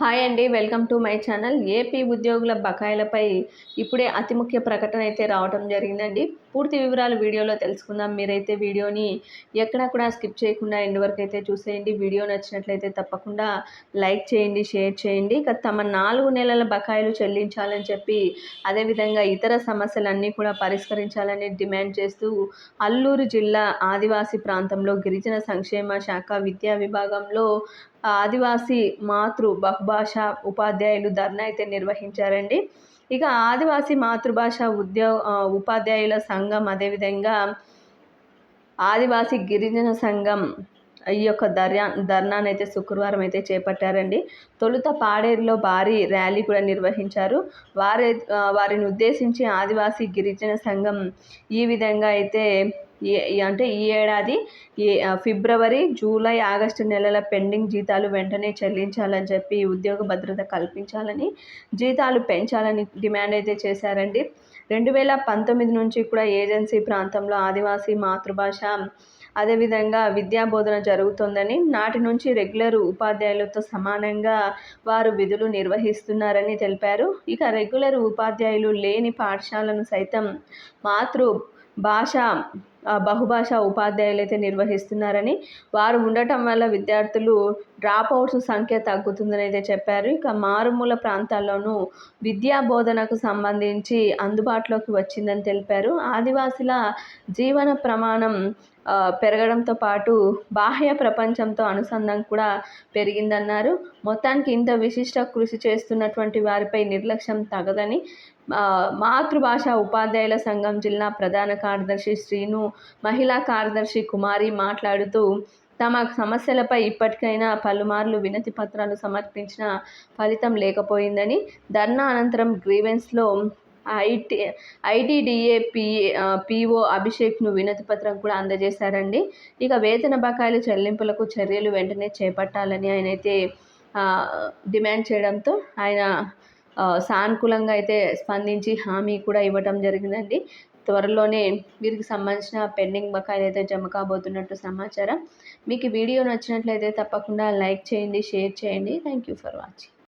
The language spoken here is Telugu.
హాయ్ అండి welcome to my channel. AP ఉద్యోగుల బకాయిలపై ఇప్పుడే అతి ముఖ్య ప్రకటన అయితే రావడం జరిగిందండి. పూర్తి వివరాలు వీడియోలో తెలుసుకుందాం. మీరైతే వీడియోని ఎక్కడా కూడా స్కిప్ చేయకుండా ఎండ్ వరకు అయితే చూసేయండి. వీడియో నచ్చినట్లయితే తప్పకుండా లైక్ చేయండి షేర్ చేయండి. ఇక తమ నాలుగు నెలల బకాయిలు చెల్లించాలని చెప్పి అదేవిధంగా ఇతర సమస్యలన్నీ కూడా పరిష్కరించాలని డిమాండ్ చేస్తూ అల్లూరు జిల్లా ఆదివాసీ ప్రాంతంలో గిరిజన సంక్షేమ శాఖ విద్యా విభాగంలో ఆదివాసీ మాతృ బహుభాష ఉపాధ్యాయులు ధర్నా అయితే నిర్వహించారండి. ఇక ఆదివాసీ మాతృభాష ఉద్యో ఉపాధ్యాయుల సంఘం అదేవిధంగా ఆదివాసీ గిరిజన సంఘం ఈ యొక్క ధర్యా ధర్నాను అయితే శుక్రవారం అయితే చేపట్టారండి. తొలుత పాడేరులో భారీ ర్యాలీ కూడా నిర్వహించారు. వారి వారిని ఉద్దేశించి ఆదివాసీ గిరిజన సంఘం ఈ విధంగా అయితే అంటే ఈ ఏడాది ఫిబ్రవరి జూలై ఆగస్టు నెలల పెండింగ్ జీతాలు వెంటనే చెల్లించాలని చెప్పి ఉద్యోగ భద్రత కల్పించాలని జీతాలు పెంచాలని డిమాండ్ అయితే చేశారండి. రెండు వేల పంతొమ్మిది నుంచి కూడా ఏజెన్సీ ప్రాంతంలో ఆదివాసీ మాతృభాష అదేవిధంగా విద్యా బోధన జరుగుతోందని నాటి నుంచి రెగ్యులర్ ఉపాధ్యాయులతో సమానంగా వారు విధులు నిర్వహిస్తున్నారని తెలిపారు. ఇక రెగ్యులర్ ఉపాధ్యాయులు లేని పాఠశాలను సైతం మాతృ భాష బహుభాషా ఉపాధ్యాయులు అయితే నిర్వహిస్తున్నారని వారు ఉండటం వల్ల విద్యార్థులు డ్రాప్ అవుట్స్ సంఖ్య తగ్గుతుందని అయితే చెప్పారు. ఇక మారుమూల ప్రాంతాల్లోనూ విద్యా బోధనకు సంబంధించి అందుబాటులోకి వచ్చిందని తెలిపారు. ఆదివాసుల జీవన ప్రమాణం పెరగడంతో పాటు బాహ్య ప్రపంచంతో అనుసంధానం కూడా పెరిగిందన్నారు. మొత్తానికి ఇంత విశిష్ట కృషి చేస్తున్నటువంటి వారిపై నిర్లక్ష్యం తగదని మాతృభాష ఉపాధ్యాయుల సంఘం జిల్లా ప్రధాన కార్యదర్శి శ్రీను మహిళా కార్యదర్శి కుమారి మాట్లాడుతూ తమ సమస్యలపై ఇప్పటికైనా పలుమార్లు వినతి పత్రాలు సమర్పించిన ఫలితం లేకపోయిందని ధర్నా అనంతరం గ్రీవెన్స్లో ఐటీ ఐటీడీఏ పి పిఓ అభిషేక్ను వినతి పత్రం కూడా అందజేశారండి. ఇక వేతన బకాయిలు చెల్లింపులకు చర్యలు వెంటనే చేపట్టాలని ఆయన అయితే డిమాండ్ చేయడంతో ఆయన సానుకూలంగా అయితే స్పందించి హామీ కూడా ఇవ్వటం జరిగిందండి. త్వరలోనే వీరికి సంబంధించిన పెండింగ్ బకాయిలు అయితే జమ కాబోతున్నట్టు సమాచారం. మీకు వీడియో నచ్చినట్లయితే తప్పకుండా లైక్ చేయండి షేర్ చేయండి. Thank you for watching